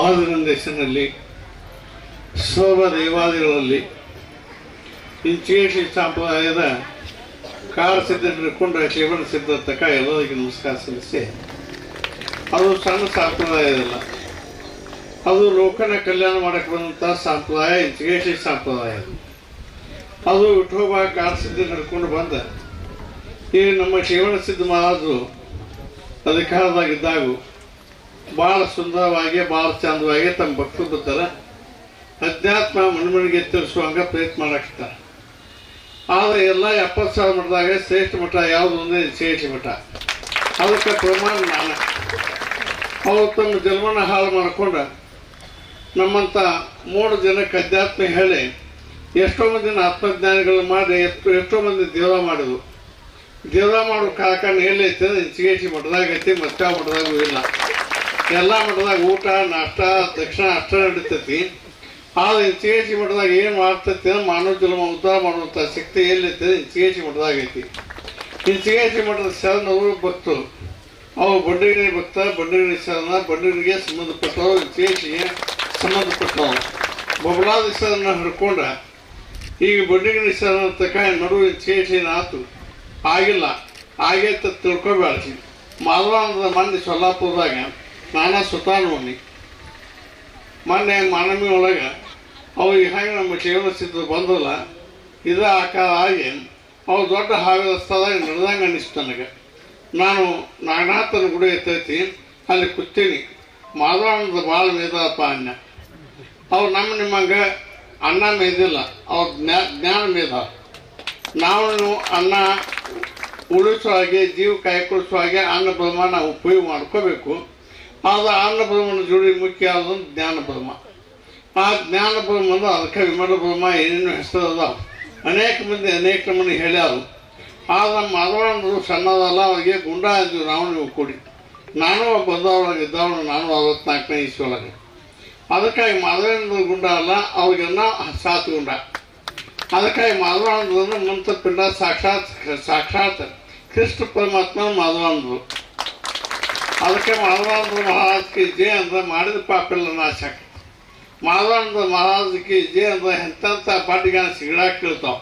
ಆದಿನ ಹೆಸರಿನಲ್ಲಿ ಸೋಮ ದೇವಾದಿಗಳಲ್ಲಿ ಇಂಚೇಷಿ ಸಂಪ್ರದಾಯದ ಕಾಲ ಸಿದ್ಧ ಹಿಡ್ಕೊಂಡ್ರೆ ಶಿವನ ಸಿದ್ಧ ತಕ್ಕ ಎಲ್ಲರಿಗೆ ನಮಸ್ಕಾರ ಸಲ್ಲಿಸಿ. ಅದು ಸಣ್ಣ ಸಂಪ್ರದಾಯದಲ್ಲ ಅದು ಲೋಕನ ಕಲ್ಯಾಣ ಮಾಡಕ್ಕೆ ಬಂದಂಥ ಸಂಪ್ರದಾಯ ಇಂಚಿಗೇಶಿ ಸಂಪ್ರದಾಯ. ಅದು ವಿಠೋಬ ಕಾಲ ಸಿದ್ಧ ನಡ್ಕೊಂಡು ಬಂದ. ಈ ನಮ್ಮ ಶಿವನ ಸಿದ್ಧ ಮಹಾರಾಜರು ಅಧಿಕಾರದಾಗಿದ್ದಾಗ ಭಾಳ ಸುಂದರವಾಗಿ ಭಾಳ ಚಂದವಾಗಿ ತಮ್ಮ ಭಕ್ತರು ಬರ್ತಾರೆ. ಅಧ್ಯಾತ್ಮ ಮಣ್ಮಣಿಗೆ ತಿಳಿಸುವಂಗೆ ಪ್ರಯತ್ನ ಮಾಡಾಕ್ತಾರೆ. ಆದರೆ ಎಲ್ಲ ಎಪ್ಪತ್ತು ಸಾವಿರ ಮಠದಾಗ ಶ್ರೇಷ್ಠ ಮಠ ಯಾವುದು ಅಂದರೆ ಶ್ರೇಷ್ಠ ಮಠ. ಅದಕ್ಕೆ ಪ್ರಮಾಣ ನಾನು ಅವರು ತಮ್ಮ ಜನ್ಮನ ಹಾಳು ಮಾಡಿಕೊಂಡು ನಮ್ಮಂಥ ಮೂರು ಜನಕ್ಕೆ ಅಧ್ಯಾತ್ಮ ಹೇಳಿ ಎಷ್ಟೋ ಮಂದಿನ ಆತ್ಮಜ್ಞಾನಿಗಳು ಮಾಡಿ, ಎಷ್ಟು ಎಷ್ಟೋ ಮಂದಿ ದೇವ ಮಾಡಿದ್ರು. ದೇವ ಮಾಡೋ ಕಾರ್ಖಾನೆ ಎಲ್ಲೈತೆ ಇಂಚಿಗೇಶಿ ಮಠದಾಗ ಐತಿ, ಮತ್ತೆ ಮಠದಾಗೂ ಇಲ್ಲ. ಎಲ್ಲ ಮಠದಾಗ ಊಟ, ನಾಷ್ಟ, ದಕ್ಷಿಣ ಅಷ್ಟ ನಡೀತೈತಿ. ಆದ್ರೆ ಇಂಚಿಗೇಶಿ ಮಠದಾಗ ಏನು ಮಾಡ್ತೈತಿ ಅಂದ್ರೆ ಮಾನವ ಜನ್ಮ ಉದ್ಧಾರ ಮಾಡುವಂಥ ಶಕ್ತಿ ಎಲ್ಲೈತೆ ಇಂಚಿಗೇಶಿ ಮಠದಾಗ ಐತಿ. ಇಂಚಿಗೇಶಿ ಮಠದ ಶರಣವರು ಭಕ್ತರು. ಅವು ಬಂಡಗಿರಿ ಭಕ್ತ ಬಂಡಗಿರಿ ಶರಣ ಬಂಡಗಿರಿಗೆ ಎಚ್ ಇಂಚಿಗೇಶಿಗೆ ಸಂಬಂಧಪಟ್ಟವರು. ಬಬಲಾದ ಶರಣ ಹಿಡ್ಕೊಂಡ ಈಗ ಬಂಡಗಿರಿ ಶರಣ ತಕ ನಡುವೆ ಇಂಚಿಗೇಶಿನ ಆತು ಆಗಿಲ್ಲ. ಆಗೇತ ತಿಳ್ಕೊಬೇಡ್ರಿ ಮಾಧವಾನಂದ ಮಂದಿ ಸೊಲ್ಲಾಪುರದಾಗ ನಾನಾ ಸುತಾನ ನೋಡಿ ಮೊನ್ನೆ ಮಾನವಿ ಒಳಗೆ ಅವು ಹೆಂಗೆ ನಮ್ಮ ಜೀವನ ಸಿದ್ಧ ಬಂದಲ್ಲ ಇದರ ಆಕಾರ ಆಗಿ ಅವು ದೊಡ್ಡ ಹಾವಿನ ಸ್ಥಳದಾಗ ನಡೆದಂಗೆ ಅನ್ನಿಸ್ತು ನನಗೆ. ನಾನು ನಾಗನಾಥನ ಗುಡಿ ಎತ್ತೈತಿ, ಅಲ್ಲಿ ಕೂತೀನಿ. ಮಾಧವಾನಂದ ಭಾಳ ಮೇದಪ್ಪ ಅನ್ನ ಅವ್ರು ನಮ್ಮ ನಿಮ್ಮಂಗೆ ಅನ್ನ ಮೇದಿಲ್ಲ, ಅವ್ರ ಜ್ಞಾ, ಜ್ಞಾನ ಮೇದ ನಾವು ಅನ್ನ ಉಳಿಸೋ ಹಾಗೆ, ಜೀವ ಕಾಯ್ಕೊಳಿಸೋ ಹಾಗೆ ಅನ್ನ ಬ್ರಹ್ಮ ನಾವು ಉಪಯೋಗ ಮಾಡ್ಕೋಬೇಕು. ಆದ್ರೆ ಅನ್ನ ಜೋಡಿ ಮುಖ್ಯ ಆದ ಜ್ಞಾನ ಬ್ರಹ್ಮ ಆ ಜ್ಞಾನಪ್ರಮ ಅಂದ್ರೆ ಅದಕ್ಕೆ ವಿಮಲ ಬ್ರಹ್ಮ ಏನೇನು ಹೆಸರು ಅದಾವ. ಅನೇಕ ಮಂದಿ ಅನೇಕ ಮಂದಿ ಹೇಳ್ಯಾರು. ಆದ್ರೆ ಮಾಧವಾನಂದರು ಸಣ್ಣದಲ್ಲ ಅವ್ರಿಗೆ ಗುಂಡ ಅಂತೀವಿ ನಾವು ನೀವು ಕೂಡಿ. ನಾನು ಬಂದವಳಗೆ ಇದ್ದವಳು ನಾನು ಅರವತ್ನಾಲ್ಕನೇ ಇಸ್ವೊಳಗೆ ಅದಕ್ಕಾಗಿ ಮಾಧವೇಂದ್ರ ಗುಂಡ ಅಲ್ಲ, ಅವ್ರಿಗೆಲ್ಲ ಸಾತ್ ಗುಂಡ. ಅದಕ್ಕಾಗಿ ಮಾಧವಾನಂದ ಮಂತ್ರ ಪಿಂಡ ಸಾಕ್ಷಾತ್ ಸಾಕ್ಷಾತ್ ಕೃಷ್ಣ ಪರಮಾತ್ಮ ಮಾಧವಾನಂದರು ಅದಕ್ಕೆ ಮಾಧವಾನಂದ ಮಹಾರಾಜಕ್ಕೆ ಜಯ ಅಂದ್ರೆ ಮಾಡಿದ ಪಾಪಿಲ್ಲ ನಾಶಕ ಮಾಧವಾನಂದ ಮಹಾರಾಜಕ್ಕೆ ಜಯ ಅಂದ್ರೆ ಎಂತೆಂಥ ಪಾಟಿಗಾನ ಸಿಗಡಾಕಿರ್ತಾವ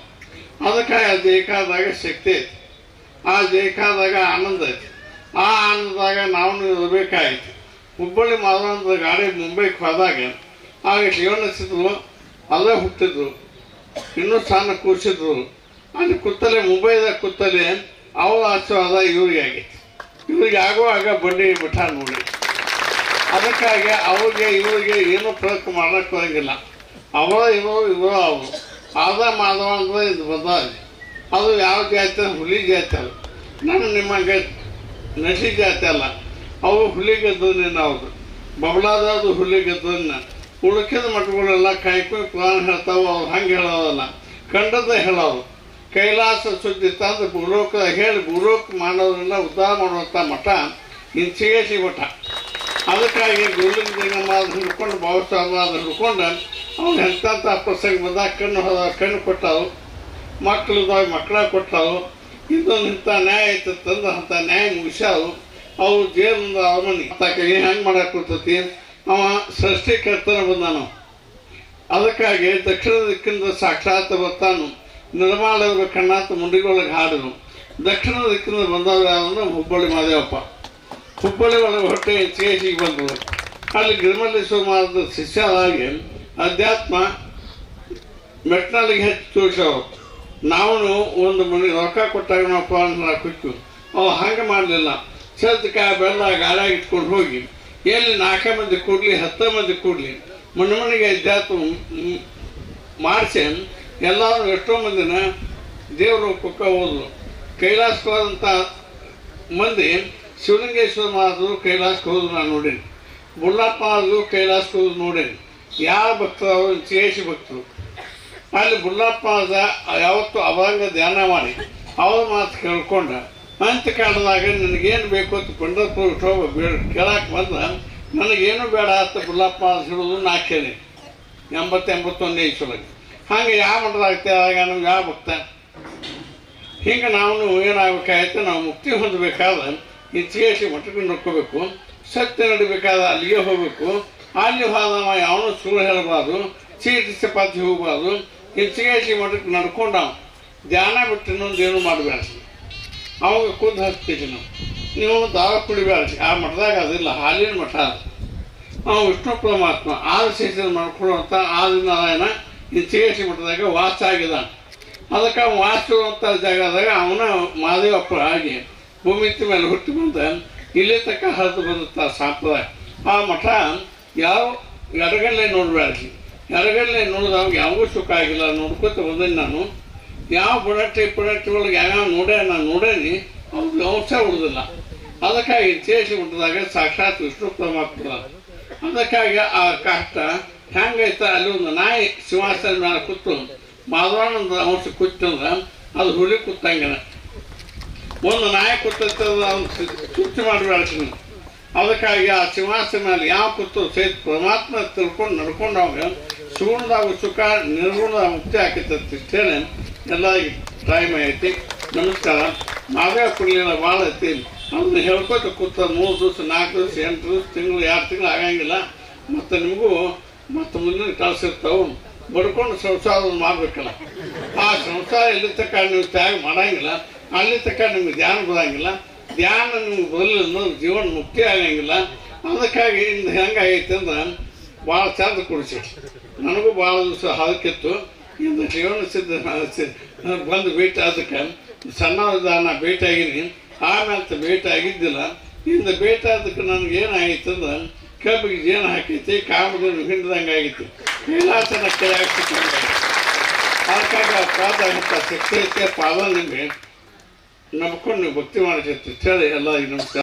ಅದಕ್ಕೆ ಆ ಜಯಕಾದಾಗ ಶಕ್ತಿ ಐತಿ. ಆ ಜಯಕಾದಾಗ ಆನಂದ ಐತಿ. ಆ ಆನಂದದಾಗ ನಾವು ಇರಬೇಕಾಯ್ತು ಹುಬ್ಬಳ್ಳಿ ಮಾಧವಾನಂದ ಗಾಡಿ ಮುಂಬೈಗೆ ಹೋದಾಗ ಆಗ ಜೀವನಿಸಿದ್ರು ಅಲ್ಲೇ ಹುಟ್ಟಿದ್ರು, ಇನ್ನೂ ಸಣ್ಣ ಕೂಸಿದ್ರು ಅಲ್ಲಿ ಕೂತಲೆ ಮುಂಬೈದಾಗ ಕೂತಲೆ ಅವಳ ಆಶೀರ್ವಾದ ಇವ್ರಿಗೆ ಆಗೈತಿ. ಇವ್ರಿಗೆ ಆಗುವಾಗ ಬನ್ನಿ ಬಿಟ್ಟ ನೋಡಿ. ಅದಕ್ಕಾಗಿ ಅವ್ರಿಗೆ, ಇವರಿಗೆ ಏನು ಪ್ರಯೋಗ ಮಾಡಕ್ ಹೋಗಿಲ್ಲ. ಅವರ, ಇವರು ಇವರು ಅವರು. ಆದ ಮಾಧವ ಅಂದ್ರೆ ಇದು ಬಂದ ಅದು ಯಾವ ಜಾತಿ ಹುಲಿ ಜಾತಿ ಅಲ್ಲ. ನಿಮ್ಮ ನಿಮಗೆ ನಸಿ ಜಾತಿ ಅಲ್ಲ. ಅವು ಹುಲಿ ಗೆದ್ದನ್ನ ಅವ್ರದ್ದು ಬಬಲಾದದು ಹುಲಿ ಗೆದ್ದನ್ನ ಉಳುಕಿದ ಮಠಗಳೆಲ್ಲ ಕಾಯ್ಕೊಂಡು ಪುರಾಣ ಹೇಳ್ತಾವೆ, ಅವ್ರು ಹಂಗೆ ಹೇಳೋದಲ್ಲ. ಕಂಡದ ಹೇಳೋರು. ಕೈಲಾಸ ಸುದ್ದಿ ತಂದು ಗುರುಕ ಹೇಳಿ ಭೂಲೋಕ ಮಾಡೋದ್ರಿಂದ ಉದ್ಧಾರ ಮಾಡುವಂಥ ಮಠ ಇಂಚಿಗೇಸಿ ಮಠ. ಅದಕ್ಕಾಗಿ ಗುರುಲಿಂಗ ಜಂಗಮಾದ ಹಿಡ್ಕೊಂಡು ಭಾವಸಾಮಾದ ಹಿಡ್ಕೊಂಡು ಅವ್ನು ಎಂಥ ಪ್ರಸಂಗ ಬಂದಾಗ ಕಣ್ಣು ಹೋದ, ಕಣ್ಣು ಕೊಟ್ಟವು ಮಕ್ಕಳದಾಗ ಮಕ್ಕಳ ಕೊಟ್ಟವು ಇದೊಂದು ಇಂಥ ನ್ಯಾಯ ಐತೆ ತಂದು ಅಂಥ ನ್ಯಾಯ ಮುಗಿಸಾವು ಅವು ಜೇಲಿಂದ ತಕ್ಕ ಏನು ಹೆಂಗೆ ಮಾಡಕ್ಕೆ ಕೊಡ್ತೈತಿ ಅವ ಸೃಷ್ಟಿಕರ್ತನ ಬಂದಾನು. ಅದಕ್ಕಾಗಿ ದಕ್ಷಿಣ ದಿಕ್ಕಿಂದ ಸಾಕ್ಷಾತ್ ಬರ್ತಾನು. ನಿರ್ಮಾಳವ್ರ ಕಣ್ಣಾತ ಮುಂಡಿಗೊಳಗೆ ಹಾಡಿದ್ರು ದಕ್ಷಿಣ ದಿಕ್ಕಿನಿಂದ ಬಂದವ್ರು ಯಾರಂದ್ರೆ ಹುಬ್ಬಳ್ಳಿ ಮಾದೇವಪ್ಪ. ಹುಬ್ಬಳ್ಳಿ ಒಳಗೆ ಹೊಟ್ಟೆ ಹೆಚ್ಚಿಗೆ ಬಂದರು ಅಲ್ಲಿ ಗಿರಿಮಲ್ಲೇಶ್ವರ ಮಹಾರಾಜ ಶಿಷ್ಯರಾಗಿ ಅಧ್ಯಾತ್ಮ ಮೆಟ್ನಲ್ಲಿಗೆ ಹೆಚ್ಚು ತೋರಿಸೋರು. ನಾವು ಒಂದು ಮನೆ ರೊಕ್ಕ ಕೊಟ್ಟಾಗ ನಾವು ಪಾಲನ ಕುಚ್ಚು. ಅವು ಹಂಗೆ ಮಾಡಲಿಲ್ಲ. ಸದ್ಯಕ್ಕೆ ಬೆಲ್ಲ ಗಾಳಿಯಾಗಿ ಇಟ್ಕೊಂಡು ಹೋಗಿ. ಎಲ್ಲಿ ನಾಲ್ಕೇ ಮಂದಿ ಕೂಡಲಿ, ಹತ್ತೇ ಮಂದಿ ಕೂಡಲಿ. ಮನೆ ಮನೆಗೆ ಅಧ್ಯಾತ್ಮ ಮಾಡಿಸಿ ಎಲ್ಲರೂ ಎಷ್ಟೋ ಮಂದಿನ ದೇವರು ಕುಕ್ಕ ಹೋದ್ರು. ಕೈಲಾಸವಾದಂತ ಮಂದಿ ಶಿವಲಿಂಗೇಶ್ವರ ಮಹಾರಾಜರು ಕೈಲಾಸಕ್ಕೆ ಹೋದ್ರು ನಾನು ನೋಡೀನಿ. ಬುಳ್ಳಪ್ಪ ಮಹಾರಾಜರು ಕೈಲಾಸಕ್ಕೆ ಹೋದ್ರು ನೋಡೀನಿ. ಯಾರ ಭಕ್ತರು? ಅವರು ಚೇಸಿ ಭಕ್ತರು. ಅಲ್ಲಿ ಬುಳ್ಳಪ್ಪ ಯಾವತ್ತು ಅಭಂಗ ಧ್ಯಾನ ಮಾಡಿ ಅವ್ರ ಮಾತು ಕೇಳ್ಕೊಂಡ. ಅಂತ ಕಾಲದಾಗ ನನಗೇನು ಬೇಕು ಅಂತ ಪಂಡರ್ಪುರ ಹೋಗ ಕೇಳಕ್ಕೆ ಬಂದ, ನನಗೇನು ಬೇಡ ಅಂತ ಬುಳ್ಳಪ್ಪ ಅಂತ ಹೇಳೋದು ನಾ ಕೇಳಿ ಎಂಬತ್ತೆಂಬತ್ತೊಂದನೇ ಇಸ್ವೊಳಗೆ ಹಂಗೆ ಯಾವ ಮಠದಾಗ್ತೇ ಆಗ ನಮ್ಗೆ ಯಾವ ಭಕ್ತ ಹಿಂಗೆ ನಾವು ಏನಾಗಬೇಕಾಯ್ತು ನಾವು ಮುಕ್ತಿ ಹೊಂದಬೇಕಾದ್ರೆ ಇತಿಹಾಸ ಮಠಕ್ಕೆ ನೋಡ್ಕೋಬೇಕು, ಸತ್ಯ ನಡಿಬೇಕಾದ ಅಲ್ಲಿಗೆ ಹೋಗಬೇಕು. ಅಲ್ಲಿ ಹೋದವ ಯಾವನು ಸುಳ್ಳು ಹೇಳಬಾರ್ದು ಚೀಟಿ ಚಪಾತಿ ಹೋಗಬಾರ್ದು ಹೆಚ್ಚಿಗೆ ಮಠಕ್ಕೆ ನಾವು ಧ್ಯಾನ ಬಿಟ್ಟು ಇನ್ನೊಂದು ಏನು ಮಾಡಬೇಡ್ರಿ? ಅವಾಗ ಖುದ್ದು ಹಚ್ತೀವಿ ನಾವು. ನೀವು ದಾರ ಕುಡಿಬೇಡ್ರಿ. ಆ ಮಠದಾಗ ಅದಿಲ್ಲ, ಹಾಲಿನ ಮಠ ಅದು. ನಾವು ವಿಷ್ಣು ಪರಮಾತ್ಮ ಆದ ಶೇಷನ ಮಾಡ್ಕೊಳ್ಳುವಂಥ ಆದಿನಾರಾಯಣ ಚೇಸಿ ಮಠದಾಗ ವಾಸ ಆಗಿದ್ದಾನೆ. ಅದಕ್ಕೆ ಅವ ಜಾಗ ಜಾಗದಾಗ ಅವನ ಮಾದೇವಪ್ಪ ಆಗಿ ಭೂಮಿತಿ ಮೇಲೆ ಹುಟ್ಟಿ ಬಂದ. ಇಲ್ಲಿ ತಕ್ಕ ಹರಿದು ಬಂದಂಥ ಸಂಪ್ರದಾಯ. ಆ ಮಠ ಯಾವ ಎಡಗಲ್ಲೇ ನೋಡಬೇಡ್ರಿ ಎಡಗಲ್ಲೇ ನೋಡಿದವಾಗ ಯಾವಾಗೂ ಸುಖ ಆಗಿಲ್ಲ ನೋಡ್ಕೊತ ಬಂದೇನಿ ನಾನು. ಯಾವ ಬುಡಟ್ಟಿ ಪುಡಟ್ಟಿ ಒಳಗೆ ಯಾವ್ಯಾವ ನೋಡ್ಯ ನಾನು ನೋಡೇನಿ ಅವ್ರಿಗೆ ಅಂಶ ಉಳಿದಿಲ್ಲ. ಅದಕ್ಕಾಗಿ ಚೇಸಿ ಮಠದಾಗ ಸಾಕ್ಷಾತ್ ವಿಷ್ಣು ಪರಮಾತ್ಮ. ಅದಕ್ಕಾಗಿ ಆ ಕಷ್ಟ ಹೆಂಗೈತ ಅಲ್ಲಿ ಒಂದು ನಾಯಿ ಸಿಂಹಾಸನ ಮೇಲೆ ಕೂತು ಮಾಧವಾನಂದ ಅಂಶ ಕೂತಂದ್ರೆ ಅದು ಹುಲಿ ಕೂತಂಗನ. ಒಂದು ನಾಯಿ ಕೂತೈತೆ ಅವ್ನು ಮಾಡಿ ಮಾಡಬೇಡ್ತೀನಿ ಅದಕ್ಕಾಗಿ ಆ ಸಿಂಹಾಸನ ಮೇಲೆ ಯಾವ ಕೂತು ಸಹಿತ ಪರಮಾತ್ಮ ತಿಳ್ಕೊಂಡು ನಡ್ಕೊಂಡು ಅವಾಗ ಸುಗುಣದಾಗ ಸುಖ ನಿರ್ಗುಣದಾಗ ಮುಕ್ತಿ ಹಾಕಿತ್ತಂತ ಇಷ್ಟೇನೆ ಎಲ್ಲ ಟೈಮ್ ಐತಿ. ನಮಸ್ಕಾರ. ಮಾದೇವ ಕುಡ್ಲಿಲ್ಲ ಭಾಳ ಐತಿ. ಅದನ್ನ ಹೇಳ್ಕೊತ ಕೂತ ಮೂರು ದಿವಸ, ನಾಲ್ಕು ದಿವಸ, ಎಂಟು ದಿವಸ, ತಿಂಗಳು, ಎರಡು ತಿಂಗಳು ಆಗಂಗಿಲ್ಲ. ಮತ್ತು ನಿಮಗೂ ಮತ್ತು ಮುಂದಿನ ಕೆಲಸ ಇರ್ತಾವ. ಬಡ್ಕೊಂಡು ಸಂಸಾರ ಮಾಡ್ಬೇಕಲ್ಲ. ಆ ಸಂಸಾರ ಎಲ್ಲಿ ತಕ್ಕ ನೀವು ತ್ಯಾಗ ಮಾಡಂಗಿಲ್ಲ, ಅಲ್ಲಿ ತಕ್ಕ ನಿಮ್ಗೆ ಧ್ಯಾನ ಬರಂಗಿಲ್ಲ, ಧ್ಯಾನ ನಿಮ್ಗೆ ಬರಲಿಲ್ಲ ಜೀವನ ಮುಕ್ತಿ ಆಗಂಗಿಲ್ಲ ಅದಕ್ಕಾಗಿ ಇಂದು ಹೆಂಗಾಗೈತೆ ಅಂದ್ರೆ, ಭಾಳ ಚಂದ ಕುಡಿಸಿ. ನನಗೂ ಭಾಳ ದಿವಸ ಹದಕ್ಕಿತ್ತು ಇಂದು ಜೀವನ ಸಿದ್ಧ ಬಂದು ಭೇಟಿ ಅದಕ್ಕೆ ಸಣ್ಣದ ನಾ ಭೇಟಿಯಾಗಿನಿ ಆಮೇಲೆ ಭೇಟಿ ಆಗಿದ್ದಿಲ್ಲ. ಇಂದು ಭೇಟಿ ಅದಕ್ಕೆ ನನಗೆ ಅಂದ್ರೆ ಕಬ್ಬಿಗೆ ಜೇನು ಹಾಕೈತಿ ಕಾಮದಲ್ಲಿ ಹಿಂಡ್ದಂಗೆ ಆಗಿತ್ತು. ಕೈಲಾಸನ ಕೈ ಹಾಕ್ತಿತ್ತು ಅದಕ್ಕಾಗಿ ಪಾದ ಅಂತ ಶಕ್ತಿ ಐತೆ ಪಾದ ನಿಮಗೆ ನಂಬ್ಕೊಂಡು ನೀವು ಭಕ್ತಿ ಮಾಡಿ ಹೇಳಿ ಎಲ್ಲ ನಮಸ್ಕಾರ